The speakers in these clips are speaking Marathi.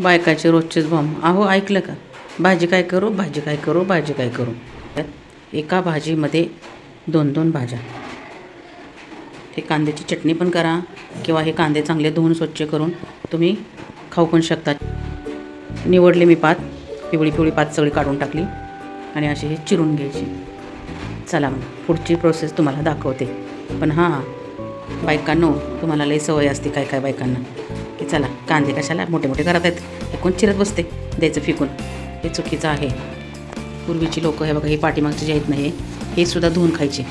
बायकाचे रोजचेच बॉम्ब अहो ऐकलं का? भाजी काय करू? भाजी काय करू? भाजी काय करू? एका भाजीमध्ये दोन दोन भाज्या. हे कांद्याची चटणी पण करा किंवा हे कांदे चांगले धुवून स्वच्छ करून तुम्ही खाऊ पण शकता. निवडले मी पात. पिवळी पिवळी पात सगळी काढून टाकली आणि अशी हे चिरून घ्यायची. चला मग पुढची प्रोसेस तुम्हाला दाखवते. पण हां बायकांनो तुम्हाला लई सवय असते काय काय बायकांना. की चला कांदे कशाला मोठे मोठे करत आहेत. एकूण चिरत बसते? द्यायचं फिकून. हे चुकीचं आहे. पूर्वीची लोकं हे बघा हे पाठीमागचे जे आहेत ना हे हे सुद्धा धुवून खायचे.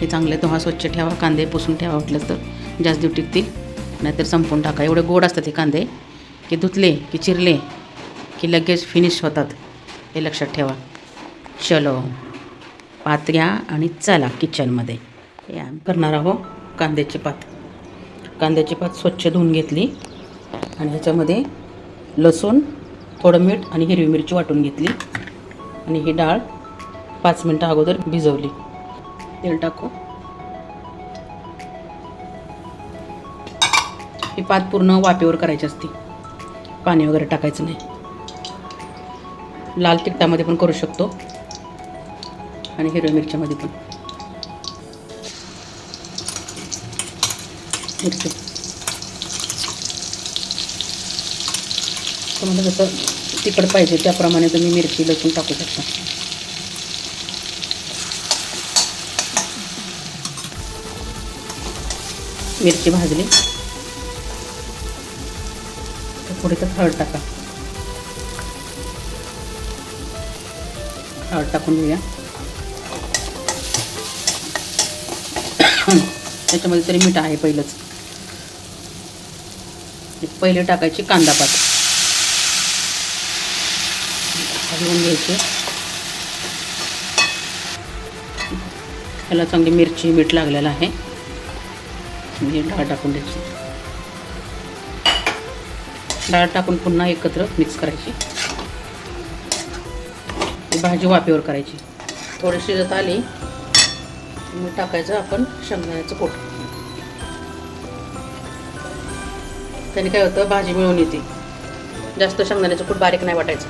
हे चांगले धुवा स्वच्छ ठेवा कांदे पुसून ठेवा वाटलं तर. जास्त दिवस टिकतील नाहीतर संपून टाका. एवढे गोड असतात हे कांदे की धुतले की चिरले की लगेच फिनिश होतात. हे लक्षात ठेवा. चलो. पात घ्या आणि चला किचनमध्ये हे आम्ही करणार आहोत कांद्याची पात. कांद्याची पात स्वच्छ धुवून घेतली. आणि ह्याच्यामध्ये लसूण थोडं मीठ आणि हिरवी मिरची वाटून घेतली. आणि ही डाळ पाच मिनटं अगोदर भिजवली. तेल टाकू. ही पात पूर्ण वाफेवर करायची असते. पाणी वगैरे टाकायचं नाही. लाल तिखटामध्ये पण करू शकतो. आणि हिरव्या मिरच्यामध्ये पण. मिरची तुम्हाला जसं तिखट पाहिजे त्याप्रमाणे तुम्ही मिरची लसूण टाकू शकता. मिरची भाजली. तर थोडी तर हळद टाका. हळद टाकून घेऊया. त्याच्यामध्ये तरी मीठ आहे पहिलंच. पहिले टाकायची कांदा पात. हलवून घ्यायची. त्याला चांगली मिरची मीठ लागलेलं आहे. आणि डाळ टाकून द्यायची. डाळ टाकून पुन्हा एकत्र मिक्स करायची. भाजी वाफेवर करायची. थोडी शिजत आली की टाकायचं आपण शेंगदाण्याचं पोट. त्याने काय होतं? भाजी मिळून येते. जास्त शेंगदाण्याचं खूप बारीक नाही वाटायचं.